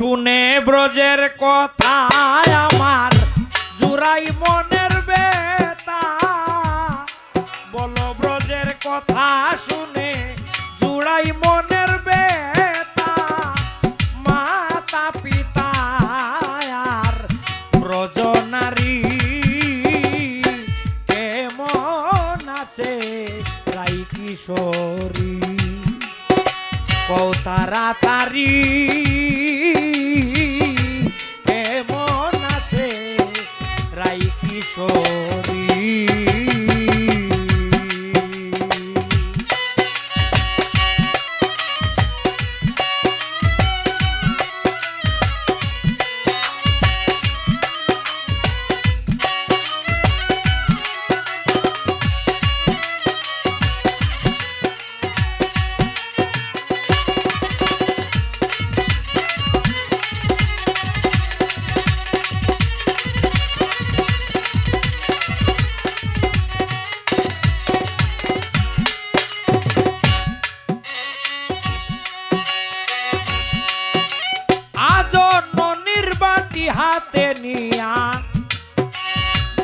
শুনে ব্রজের কথা আমার জুরাই মনের বেতা বলো ব্রজের কথা শুনে জুড়াই মনের বেতা মাতা পিতা আর ব্রজ নারী কেমন আছে, রাই কিশোরী। কৌতারা তারি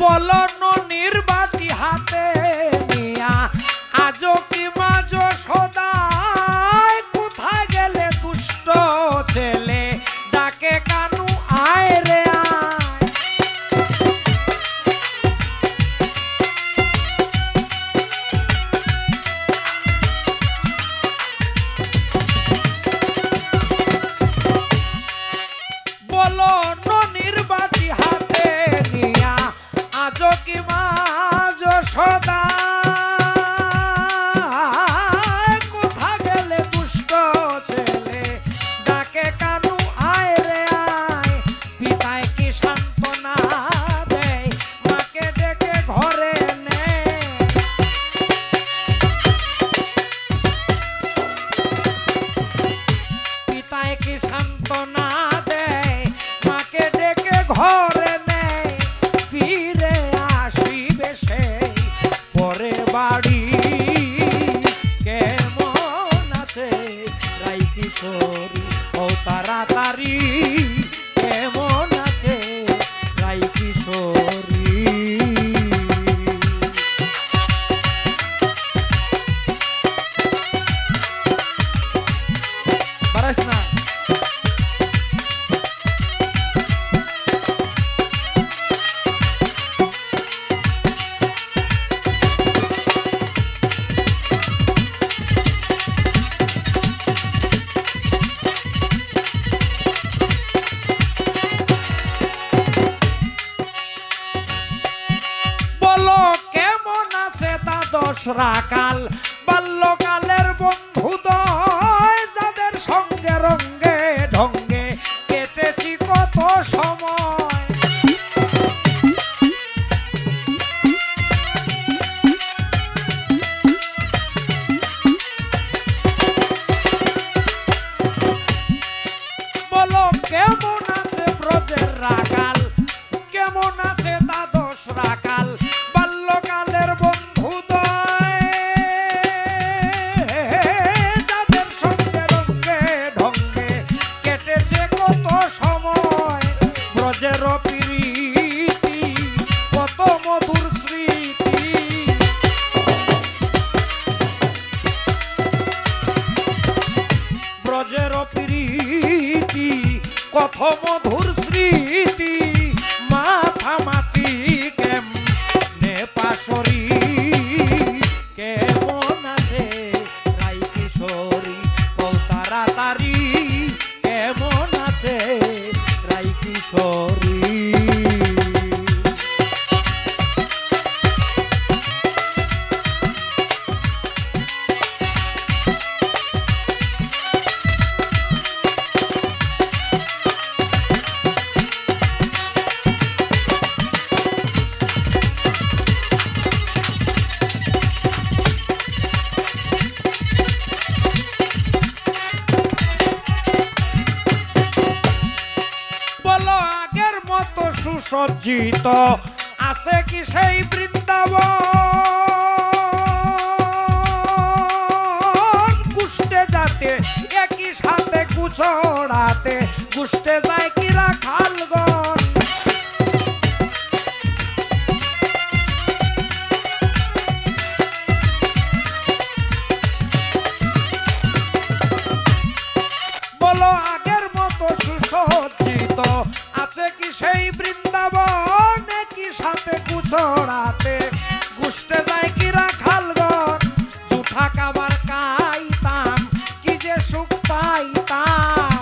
বলো பாடி কেমন আছে ব্রজের রাগ কথ মধুর স্মৃতি মাথা সুসজ্জিত। আছে কি সেই বৃন্দাব কুষ্টে যাতে একই সাথে কুছড়াতে কুষ্টে যায় সাথে কুছড়াতে গুষ্টে যায় কি রাখালগণ জুঠা কাবার কাইতাম, কি যে সুখ পাইতাম?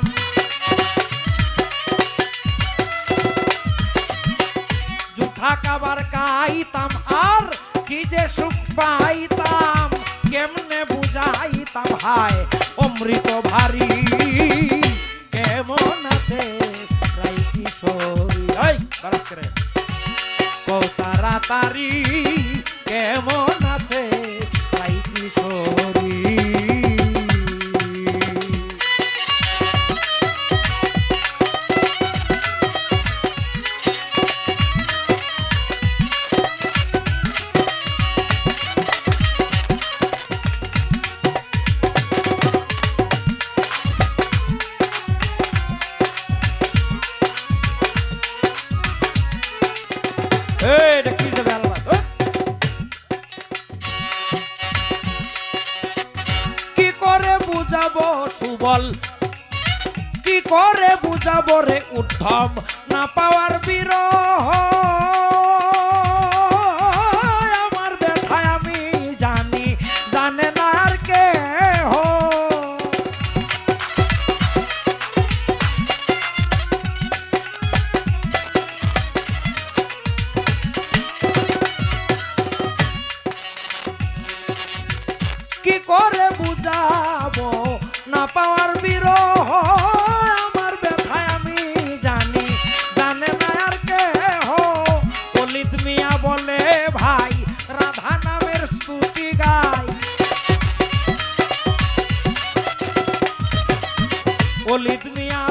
জুঠা কাবার কাইতাম, আর কি যে সুখ পাইতাম? কেমনে বুঝাইতাম, হায়, অমৃত ভারী, কেমন আছে? রাই কিশোরী কৌ তাড়াতাড়ি কেমন বুঝাবো সুবল। কি করে বুঝাবো রে উদ্ধম? না পাওয়ার বিরহ। পাওয়ার বিরহ, আমার ব্যথায় আমি জানি, জানে না আর কে হো অলিত মিয়া বলে, ভাই, রাধা নামের স্তুতি গাই। অলিত মিয়া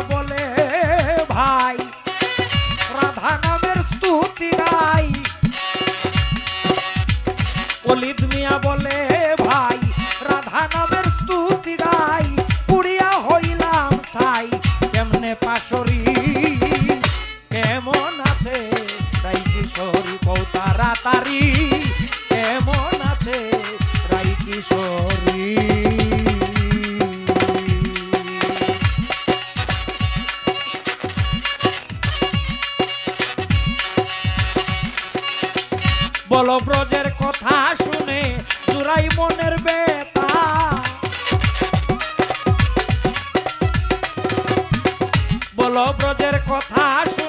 বলো ব্রজের কথা শুনে জুরাই মনের বেতা বলো ব্রজের কথা শুনে